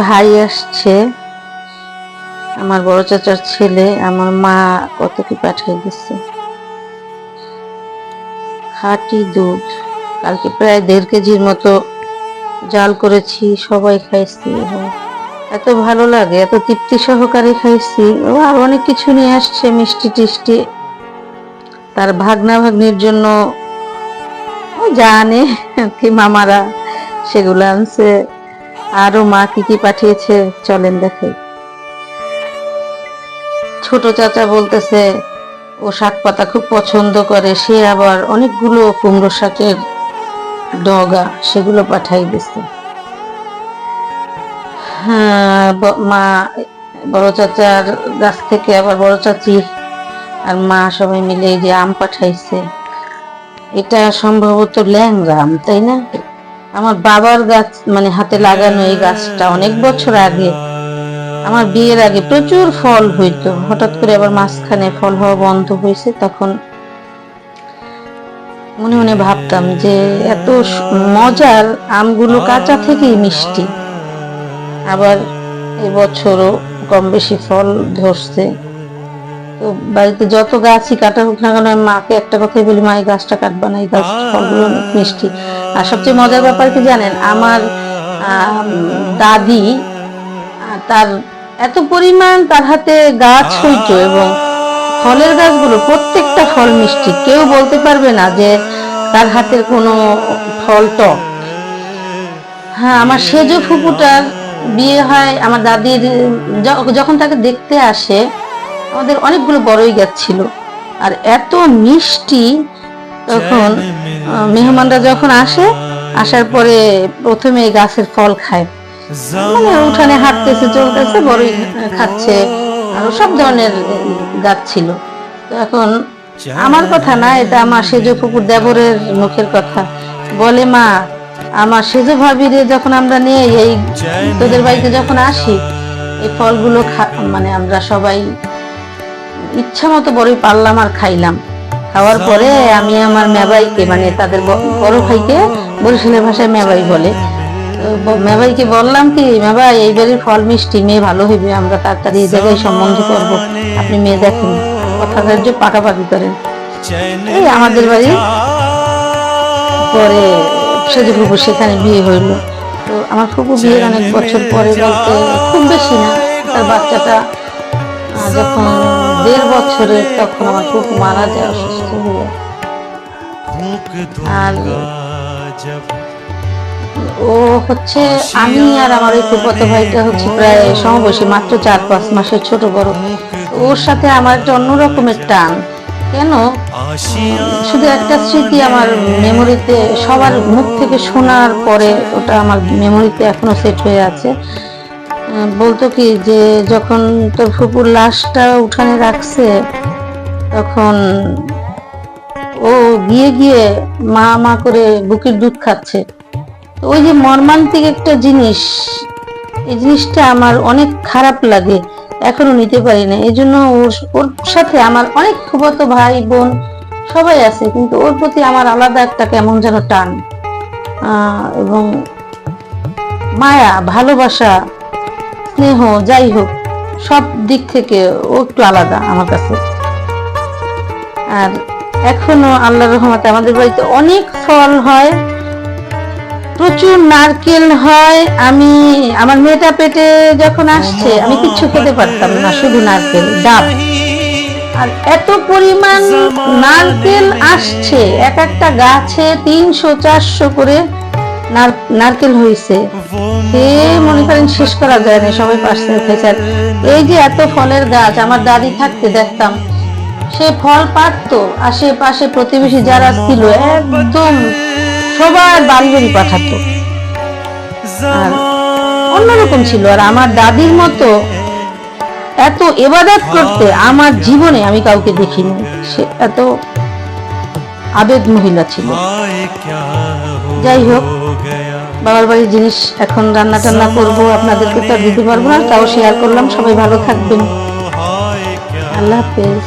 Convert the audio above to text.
ভাই আসছে। আমার বড় চাচার ছেলে, আমার মা কত কি পাঠিয়ে দিচ্ছে খাঁটি দুধ। কালকে প্রায় দেড় কেজির মতো জাল করেছি, সবাই খাইছি। এত ভালো লাগে, এত তৃপ্তি সহকারে খাইছি। ও, আর অনেক কিছু নিয়ে আসছে, মিষ্টি টিষ্টি। তার ভাগনা ভাগ্নির জন্য জানে কি মামারা সেগুলো আনছে। আরও মা কি কি পাঠিয়েছে, চলেন দেখে। ছোট চাচা বলতেছে, ও শাক পাতা খুব পছন্দ করে, সে আবার অনেকগুলো কুমড়ো শাকের ডগা, সেগুলো পাঠাই দিছে। হ্যাঁ মা, বড় চাচার গাছ থেকে আবার বড় চাচি আর মা সবাই মিলে যে আম পাঠাইছে। এটা সম্ভবত ল্যাংরা আম, তাই না? আমার বাবার গাছ মানে হাতে লাগানো এই গাছটা অনেক বছর আগে। আমার বিয়ের আগে প্রচুর ফল হইতো। হঠাৎ করে আবার মাঝখানে ফল হওয়া বন্ধ হয়েছে, তখন মনে মনে ভাবতাম যে এত মজার আমগুলো কাঁচা থেকেই মিষ্টি। আবার এবছরও কম বেশি ফল ধরছে। তো বাড়িতে যত গাছই কাটা হোক না কেন, আমি মাকে একটা কথাই বলি, মা, এই গাছটা কাটবা না, এই গাছ ফলগুলো মিষ্টি। আর সবচেয়ে মজার ব্যাপার কি জানেন, আমার দাদি তার এত পরিমাণ তার হাতে গাছ হইতো এবং ফলের গাছগুলো, প্রত্যেকটা ফল মিষ্টি। কেউ বলতে পারবে না যে তার হাতের কোনো ফল টক। হ্যাঁ আমার সেজ ফুপুটার বিয়ে হয়, আমার দাদির, যখন তাকে দেখতে আসে আমাদের অনেকগুলো বড়ই গাছ ছিল। আর এত মিষ্টি তখন মেহমানরা যখন আসে আসার পরে প্রথমে এই গাছের ফল খায়। মানে উঠানে হাঁটতেছে চলতেছে বড়ই খাচ্ছে। আর সব ধরনের গাছ ছিল। তো এখন আমার কথা না এটা আমার সেজ পুকুর দেবরের মুখের কথা। বলে মা আমার সেজ ভাবিরে যখন আমরা নিয়ে এই তোদের বাড়িতে যখন আসি এই ফলগুলো মানে আমরা সবাই ইচ্ছা মতো বড়ই পারলাম আর খাইলাম। খাওয়ার পরে আমি আমার মেবাইকে মানে তাদের বড় ভাইকে বরিশালের ভাষায় মেবাই বলে। মেবাইকে বললাম কি মেবাই এই বাড়ির ফল মিষ্টি, মেয়ে ভালো হইবে, আমরা তাড়াতাড়ি এই জায়গায় সম্বন্ধ করব। আপনি মেয়ে দেখেন, কথা কার্য পাকাপাকি করেন। এই আমাদের বাড়ি পরে সেজে ফুপু সেখানে বিয়ে হইল। তো আমার ফুপু বিয়ের অনেক বছর পরে বলতে খুব বেশি না, তার বাচ্চাটা যখন দেড় বছরে তখন আমার খুব মারা যায় অসুস্থ হয়ে আর ও হচ্ছে আমি আর আমার ওই ফুফাতো ভাইটা হচ্ছে প্রায় সমবয়সী, মাত্র চার পাঁচ মাসের ছোট বড়। ওর সাথে আমার একটা অন্য রকমের টান। কেন? শুধু একটা স্মৃতি আমার মেমোরিতে সবার মুখ থেকে শোনার পরে ওটা আমার মেমোরিতে এখনও সেট হয়ে আছে। বলতো কি যে যখন তোর ফুপুর লাশটা উঠানে রাখছে, তখন ও গিয়ে গিয়ে মা মা করে বুকের দুধ খাচ্ছে। তো ওই যে মর্মান্তিক একটা জিনিস, এই জিনিসটা আমার অনেক খারাপ লাগে, এখনও নিতে পারি না। এই জন্য ওর ওর সাথে আমার অনেক ফুফাতো ভাই, বোন সবাই আছে, কিন্তু ওর প্রতি আমার আলাদা একটা কেমন যেন টান। এবং মায়া, ভালোবাসা স্নেহ, যাই হোক, সব দিক থেকে ও একটু আলাদা আমার কাছে। আর এখনও আল্লাহর রহমতে আমাদের বাড়িতে অনেক ফল হয়, প্রচুর নারকেল হয়। আমি, আমার মেয়েটা পেটে যখন আসছে, আমি কিচ্ছু খেতে পারতাম না, শুধু নারকেল, ডাব। আর এত পরিমাণ নারকেল আসছে, এক একটা গাছে তিনশো, চারশো করে নারকেল হয়েছে সে মনে করেন শেষ করা যায় না সবাই পাশে আর এই যে এত ফলের গাছ, আমার দাদি থাকতে দেখতাম, সে ফল পারতো আশেপাশে প্রতিবেশী যারা ছিল, একদম সবার বাড়ি বাড়ি পাঠাতো। আর অন্যরকম ছিল, আর আমার দাদির মতো এত এবাদত করতে আমার জীবনে আমি কাউকে দেখিনি। সে এত আবেগ মহিলা ছিল। যাই হোক, বাবার বাড়ির জিনিস এখন রান্না টান্না করব, আপনাদেরকে তো দিতে পারব না, তাও শেয়ার করলাম, সবাই ভালো থাকবেন। আল্লাহ হাফেজ।